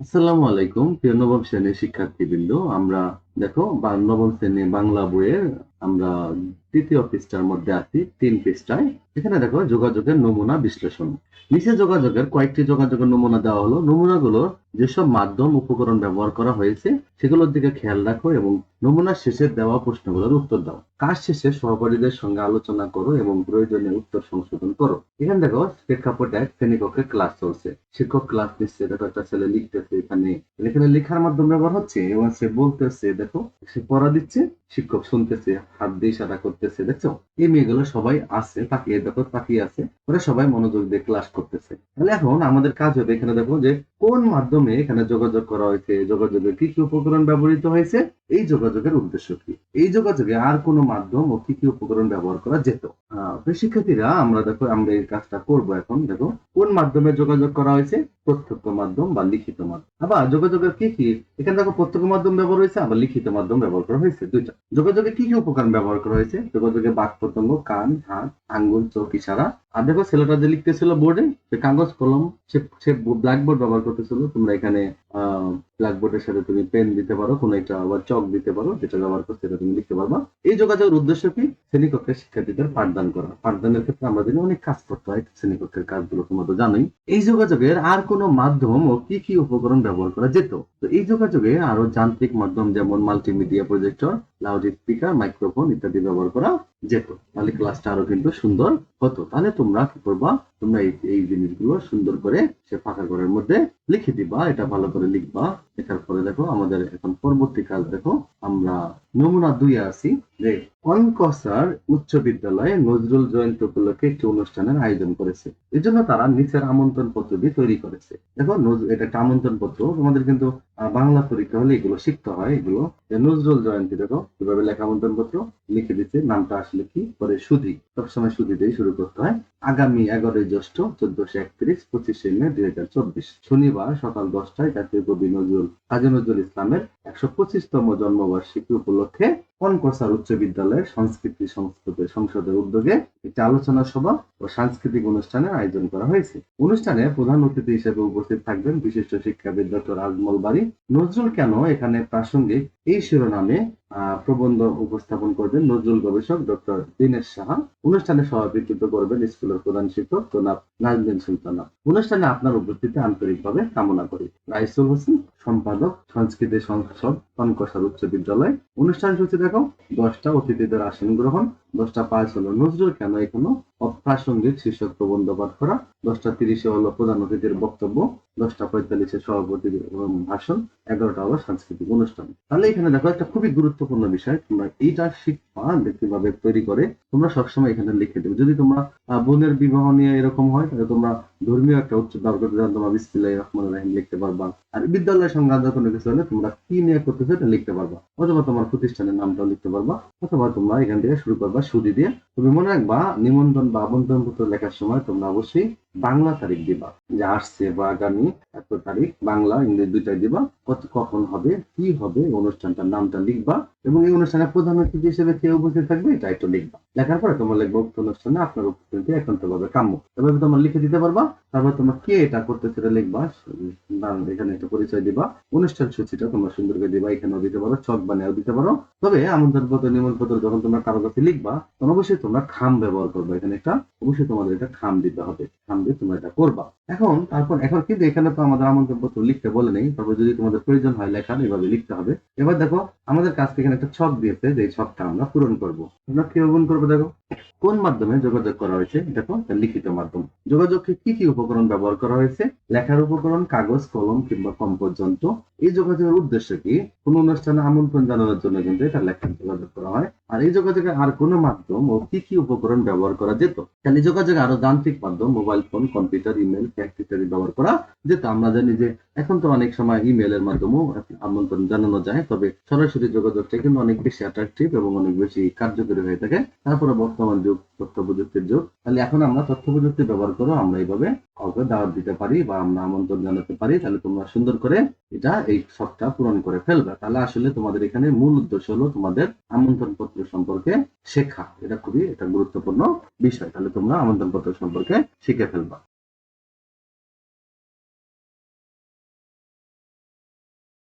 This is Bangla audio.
আসসালামু আলাইকুম প্রিয় নবম শ্রেণির শিক্ষার্থীবৃন্দ আমরা দেখো নবম শ্রেণি বাংলা বইয়ের আমরা তৃতীয় পৃষ্ঠার মধ্যে আছি, তিন পৃষ্ঠায়। এখানে দেখো যোগাযোগের নমুনা বিশ্লেষণ। নিচে যোগাযোগের কয়েকটি যোগাযোগের নমুনা দেওয়া হলো। নমুনাগুলো যেসব মাধ্যম উপকরণ ব্যবহার করা হয়েছে, সেগুলোর দিকে খেয়াল রাখো এবং নমুনার শেষে দেওয়া প্রশ্নগুলোর উত্তর দাও। কাজ শেষে সহপাঠীদের সঙ্গে আলোচনা করো এবং প্রয়োজনীয় উত্তর সংশোধন করো। এখানে দেখো, প্রেক্ষাপটে এক শ্রেণীকক্ষে ক্লাস চলছে। শিক্ষক ক্লাস নিচ্ছে, দেখো একটা ছেলে লিখতেছে এখানে। এখানে লেখার মাধ্যম ব্যবহার হচ্ছে এবং সে বলতেছে, দেখো সে পড়া দিচ্ছে, শিক্ষক শুনতেছে, হাত দিয়ে সাদা করতেছে, দেখছ? এই মেয়েগুলো সবাই আছে, তাকিয়ে দেখো, তাকিয়ে আছে, ওরা সবাই মনোযোগ দিয়ে ক্লাস করতেছে। তাহলে এখন আমাদের কাজ হবে, এখানে দেখো যে কোন মাধ্যমে এখানে যোগাযোগ করা হয়েছে? যোগাযোগের কি কি উপকরণ ব্যবহৃত হয়েছে? এই যোগাযোগের উদ্দেশ্য কি? এই যোগাযোগে আর কোন মাধ্যম ও কি কি উপকরণ ব্যবহার করা যেত? শিক্ষার্থীরা, আমরা দেখো, আমরা এই কাজটা করব এখন। দেখো, কোন মাধ্যমে যোগাযোগ করা হয়েছে? প্রত্যক্ষ মাধ্যম বা লিখিত মাধ্যম। আবার যোগাযোগের কি কি? এখানে দেখো, প্রত্যক্ষ মাধ্যম ব্যবহার হয়েছে, আবার লিখিত মাধ্যম ব্যবহার করা হয়েছে, দুইটা। যোগাযোগে কি কি উপকরণ ব্যবহার করা হয়েছে? যোগাযোগে বাক প্রত্যঙ্গ কান, হাত, আঙ্গুল, চোখ, ইশারা আর দেখো ছেলেটা যে লিখতেছিল বোর্ডে সে কাগজ, কলম, সে ব্ল্যাকবোর্ড ব্যবহার করতেছিল, তোমরা এখানে ব্ল্যাকবোর্ডের সাথে তুমি পেন দিতে পারো, কোনো একটা আবার চক দিতে পারো, যেটা ব্যবহার করতে সেটা তুমি লিখতে পারবা। এই যোগাযোগের উদ্দেশ্য কি? শ্রেণীকক্ষের শিক্ষার্থীদের পাঠদান করা। পাঠদানের ক্ষেত্রে আমরা জানি অনেক কাজ করতে হয়, শ্রেণীকক্ষের কাজগুলো তোমরা তো জানোই। এই যোগাযোগের আর কোনো মাধ্যম ও কি কি উপকরণ ব্যবহার করা যেত? তো এই যোগাযোগে আরও যান্ত্রিক মাধ্যম যেমন multimedia projector loud speaker microphone ইত্যাদি ব্যবহার করা যেত। তাহলে ক্লাসটা আরও কিন্তু সুন্দর হতো। তাহলে তোমরা কি করবা? তোমরা এই এই জিনিসগুলো সুন্দর করে সে ফাঁকা ঘরের মধ্যে লিখে দিবা, এটা ভালো করে লিখবা। লেখার পরে দেখো, আমাদের এখন পরবর্তী কাজ দেখো, আমরা নমুনা দুই আছি যে কনকসার উচ্চ বিদ্যালয়ে নজরুল জয়ন্তী উপলক্ষে একটি অনুষ্ঠানের আয়োজন করেছে। এই জন্য তারা নিচের আমন্ত্রণ পত্রটি তৈরি করেছে। দেখো এটা একটা আমন্ত্রণ পত্র তোমাদের কিন্তু বাংলা পরীক্ষা হলে এগুলো শিখতে হয়, এগুলো। নজরুল জয়ন্তী, দেখো, কীভাবে লেখা আমন্ত্রণ পত্র লিখে দিচ্ছে নামটা আসলে কি? পরে সুধি, সবসময় সুধি দিয়ে শুরু করতে হয়। আগামী এগারোই জ্যৈষ্ঠ, চোদ্দশো একত্রিশ, পঁচিশে মে, দুই হাজার চব্বিশ। শনিবার সকাল দশটায় জাতীয় কবি নজরুল কাজী নজরুল ইসলামের একশো পঁচিশতম জন্মবার্ষিকী উপলক্ষে কনকসার উচ্চ বিদ্যালয়ের সংস্কৃতি সংস্কৃতি সংসদের উদ্যোগে একটি আলোচনা সভা ও সাংস্কৃতিক অনুষ্ঠানের আয়োজন করা হয়েছে। অনুষ্ঠানে প্রধান অতিথি হিসেবে উপস্থিত থাকবেন বিশিষ্ট শিক্ষাবিদ ডক্টর আজমল বাড়ি নজরুল কেন এখানে প্রাসঙ্গিক এই শিরোনামে প্রবন্ধ উপস্থাপন করবেন নজরুল গবেষক ডক্টর দীনেশ সাহা। অনুষ্ঠানে সভাপতিত্ব করবেন স্কুলের প্রধান শিক্ষক জনাব নাজমিন সুলতানা। অনুষ্ঠানে আপনার উপস্থিতি আন্তরিকভাবে কামনা করি। রাইসুল হোসেন, সম্পাদক, সংস্কৃতি সংসদ কনকসার উচ্চ বিদ্যালয়। অনুষ্ঠান সূচি দেখো দশটা অতিথিদের আসন গ্রহণ। দশটা পাঁচ হলো নজরুল কেন এখনও অপ্রাসঙ্গিক শীর্ষক প্রবন্ধ পাঠ করা? দশটা তিরিশে হলো প্রধান অতিথির বক্তব্য, দশটা পঁয়তাল্লিশে সভাপতির ভাষণ, এগারোটা হলো সাংস্কৃতিক অনুষ্ঠান। তাহলে এখানে দেখো একটা খুবই গুরুত্বপূর্ণ বিষয়, তোমরা এইটা শিখবা কীভাবে তৈরি করে তোমরা সবসময় এখানে লিখে দেবে। যদি তোমরা বোনের বিবাহ নিয়ে এরকম হয়, তাহলে তোমরা ধর্মীয় একটা উচ্চ করতে জানো তোমরা বিসমিল্লাহির রহমানির রহিম লিখতে পারবা। আর বিদ্যালয় সংক্রান্ত কোনো কিছু হলে তোমরা কি নিয়ে করতেছো এটা লিখতে পারবা। অথবা তোমার প্রতিষ্ঠানের নামটাও লিখতে পারবা। অথবা তোমরা এখান থেকে শুরু করবা সুদি দিয়ে। তুমি মনে রাখবা, নিমন্ত্রণ বা আমন্ত্রণ পত্র লেখার সময় তোমরা অবশ্যই বাংলা তারিখ দিবা। যে আসছে বা আগামী এত তারিখ বাংলা, ইংরেজি দুইটাই দিবা। কত, কখন হবে, কি হবে অনুষ্ঠানটার নামটা লিখবা। এবং এই অনুষ্ঠানে প্রধান অতিথি হিসেবে কে উপস্থিত থাকবে, এটা একটু লিখবা। লেখার পরে তোমার লিখব অনুষ্ঠানে আপনার উপস্থিতি একান্তভাবে কাম্য। এভাবে তোমার লিখে দিতে পারবা। তারপর তোমার কে এটা করতে সেটা লিখবা এখানে একটা পরিচয় দিবা। অনুষ্ঠান সূচিটা তোমরা সুন্দর করে দিবা, এখানেও দিতে পারো ছক বানিয়েও দিতে পারো। তবে আমন্ত্রণ পত্র নিমন্ত্রণ পত্র যখন তোমরা কারও কাছে লিখবা, তখন অবশ্যই তোমরা খাম ব্যবহার করবে। এখানে একটা, অবশ্যই তোমাদের এটা খাম দিতে হবে। খাম দিয়ে তোমরা এটা করবা। এখন, তারপর, এখন কিন্তু এখানে তো আমাদের আমন্ত্রণ পত্র লিখতে বলে নেই। তারপর যদি তোমাদের প্রয়োজন হয় লেখার, এভাবে লিখতে হবে। এবার দেখো, আমাদের কাছ থেকে এখানে একটা ছক দিয়েছে, যে ছকটা আমরা পূরণ করব। আমরা কীভাবে পূরণ করব দেখো। কোন মাধ্যমে যোগাযোগ করা হয়েছে? দেখো লিখিত মাধ্যম। যোগাযোগকে কি কি উপকরণ ব্যবহার করা হয়েছে? লেখার উপকরণ, কাগজ, কলম কিংবা কম পর্যন্ত। এই যোগাযোগের উদ্দেশ্য কি? কোন অনুষ্ঠানে আমন্ত্রণ জানানোর জন্য কিন্তু এটা লেখা যোগাযোগ করা হয়। আর এই যোগাযোগে আর কোন মাধ্যম ও কি কি উপকরণ ব্যবহার করা যেত? এই যোগাযোগে আরও যান্ত্রিক মাধ্যম mobile phone computer email fax ইত্যাদি ব্যবহার করা যেত? আমরা জানি যে এখন তো অনেক সময় ইমেলের মাধ্যমেও আমন্ত্রণ জানানো যায়, তবে সরাসরি যোগাযোগটা কিন্তু অনেক বেশি অ্যাট্রাকটিভ এবং অনেক বেশি কার্যকরী হয়ে থাকে। তারপরে বর্তমান যুগ তথ্য প্রযুক্তির যুগ। তাহলে এখন আমরা তথ্য প্রযুক্তি ব্যবহার করো আমরা এইভাবে কাউকে দাওয়াত দিতে পারি বা আমরা আমন্ত্রণ জানাতে পারি, তাহলে তোমরা সুন্দর করে এটা এই শখটা পূরণ করে ফেলবে। তাহলে আসলে তোমাদের এখানে মূল উদ্দেশ্য হলো তোমাদের আমন্ত্রণ পত্র সম্পর্কে শেখা। এটা খুবই একটা গুরুত্বপূর্ণ বিষয়। তাহলে তোমরা আমন্ত্রণ পত্র সম্পর্কে শিখে ফেলবা।